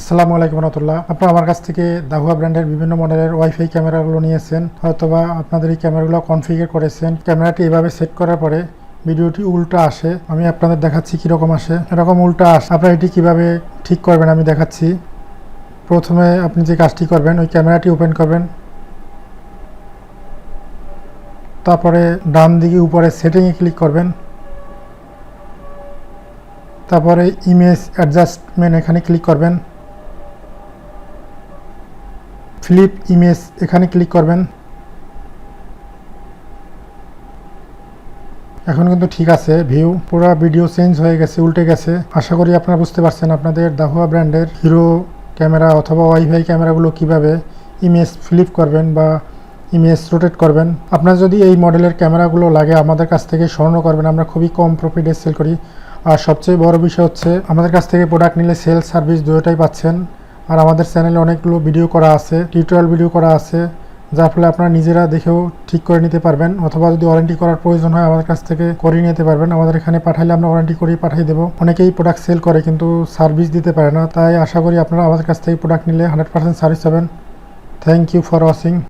আসসালামু আলাইকুম রহমতুল্লাহ। আপনারা আমার কাছ থেকে দাহুয়া ব্র্যান্ডের বিভিন্ন মডেলের ওয়াইফাই ক্যামেরাগুলো নিয়েছেন, হয়তোবা আপনাদের এই ক্যামেরাগুলো কনফিগার করেছেন। ক্যামেরাটি এভাবে সেট করার পরে ভিডিওটি উল্টা আসে, আমি আপনাদের দেখাচ্ছি কীরকম আসে। এরকম উল্টা আসে, আপনারা এটি কীভাবে ঠিক করবেন আমি দেখাচ্ছি। প্রথমে আপনি যে কাজটি করবেন, ওই ক্যামেরাটি ওপেন করবেন। তারপরে ডান দিকে উপরে সেটিংয়ে ক্লিক করবেন। তারপরে ইমেজ অ্যাডজাস্টমেন্ট এখানে ক্লিক করবেন। ফ্লিপ ইমেজ এখানে ক্লিক করবেন। এখন কিন্তু ঠিক আছে ভিউ পুরো ভিডিও চেঞ্জ হয়ে গেছে, উল্টে গেছে। আশা করি আপনারা বুঝতে পারছেন আপনাদের দাহুয়া ব্র্যান্ডের হিরো ক্যামেরা অথবা ওয়াইফাই ক্যামেরাগুলো কীভাবে ইমেজ ফ্লিপ করবেন বা ইমেজ রোটেট করবেন। আপনার যদি এই মডেলের ক্যামেরাগুলো লাগে, আমাদের কাছ থেকে স্মরণ করবেন। আমরা খুবই কম প্রফিটে সেল করি। আর সবচেয়ে বড় বিষয় হচ্ছে, আমাদের কাছ থেকে প্রোডাক্ট নিলে সেল সার্ভিস দুটোটাই পাচ্ছেন। আর আমাদের চ্যানেলে অনেকগুলো ভিডিও করা আছে টিউটোরিয়াল ভিডিও করা আছে, যার ফলে আপনারা নিজেরা দেখেও ঠিক করে নিতে পারবেন অথবা যদি ওয়ারেন্টি করার প্রয়োজন হয় আমাদের কাছ থেকে করিয়ে নিতে পারবেন। আমাদের এখানে পাঠাইলে আমরা ওয়ারেন্টি করেই পাঠিয়ে দেবো। অনেকেই প্রোডাক্ট সেল করে কিন্তু সার্ভিস দিতে পারে না। তাই আশা করি আপনারা আমাদের কাছ থেকে প্রোডাক্ট নিলে হান্ড্রেড পার্সেন্ট সার্ভিস পাবেন। Thank you for watching